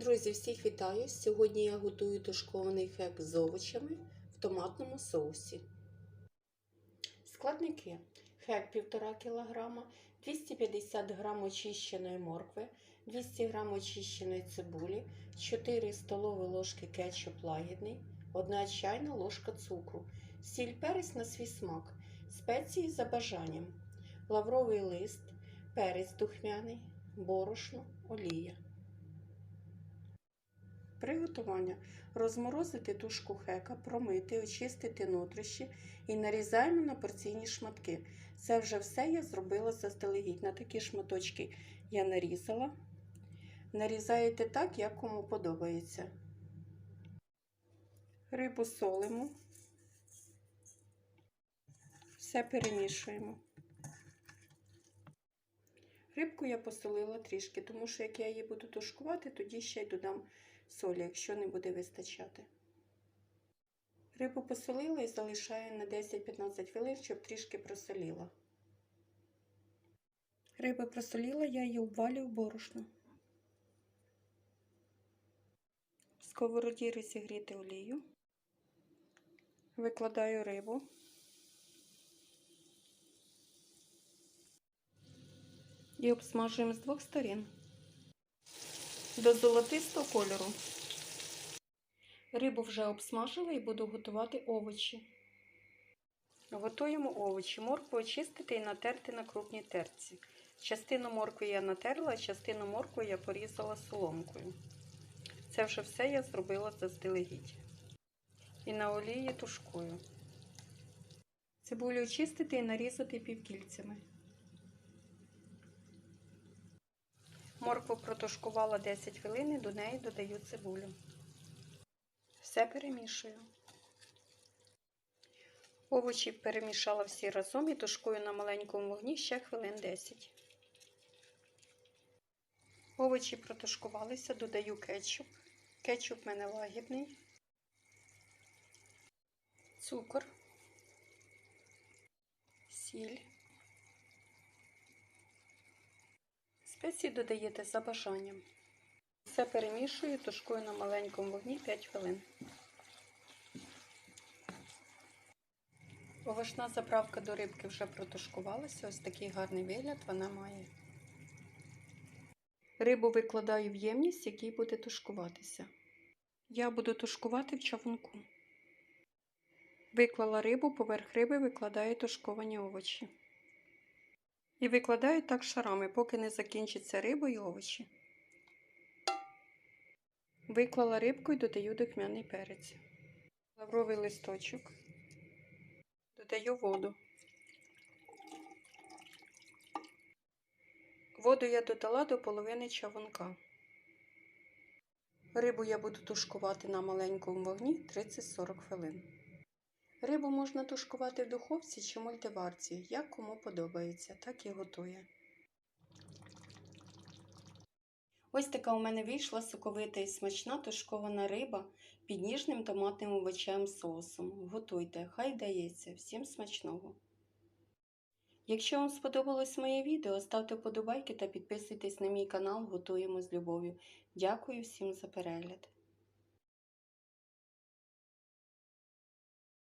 Друзі, всіх вітаю! Сьогодні я готую тушкований хек з овочами в томатному соусі. Складники: хек 1,5 кг, 250 г очищеної моркви, 200 г очищеної цибулі, 4 столові ложки кетчуп лагідний, 1 чайна ложка цукру, сіль перець на свій смак, спеції за бажанням, лавровий лист, перець духмяний, борошно, олія. Приготування. Розморозити тушку хека, промити, очистити нутрощі і нарізаємо на порційні шматки. Це вже все я зробила заздалегідь. На такі шматочки я нарізала. Нарізаєте так, як кому подобається. Рибу солимо. Все перемішуємо. Рибку я посолила трішки, тому що як я її буду тушкувати, тоді ще й додам солі, якщо не буде вистачати. Рибу посолила і залишаю на 10-15 хвилин, щоб трішки просоліла. Риба просоліла, я її обвалюю борошно. В сковороді розігріти олію. Викладаю рибу. І обсмажуємо з двох сторін до золотистого кольору. Рибу вже обсмажила і буду готувати овочі. Готуємо овочі. Моркву очистити і натерти на крупній терці. Частину моркви я натерла, частину моркви я порізала соломкою. Це вже все я зробила заздалегідь. І на олії тушкую. Цибулю очистити і нарізати півкільцями. Моркву протушкувала 10 хвилин і до неї додаю цибулю. Все перемішую. Овочі перемішала всі разом і тушкую на маленькому вогні ще хвилин 10. Овочі протушкувалися, додаю кетчуп. Кетчуп в мене лагідний, цукор, сіль. Спеції додаєте за бажанням. Все перемішую, тушкую на маленькому вогні 5 хвилин. Овочна заправка до рибки вже протушкувалася. Ось такий гарний вигляд вона має. Рибу викладаю в ємність, який буде тушкуватися. Я буду тушкувати в чавунку. Виклала рибу, поверх риби викладаю тушковані овочі. І викладаю так шарами, поки не закінчиться риба і овочі. Виклала рибку і додаю духмяний перець. Лавровий листочок. Додаю воду. Воду я додала до половини чавунка. Рибу я буду тушкувати на маленькому вогні 30-40 хвилин. Рибу можна тушкувати в духовці чи мультиварці, як кому подобається, так і готує. Ось така у мене вийшла соковита і смачна тушкована риба під ніжним томатним овочевим соусом. Готуйте, хай дається, всім смачного! Якщо вам сподобалось моє відео, ставте вподобайки та підписуйтесь на мій канал Готуємо з любов'ю. Дякую всім за перегляд!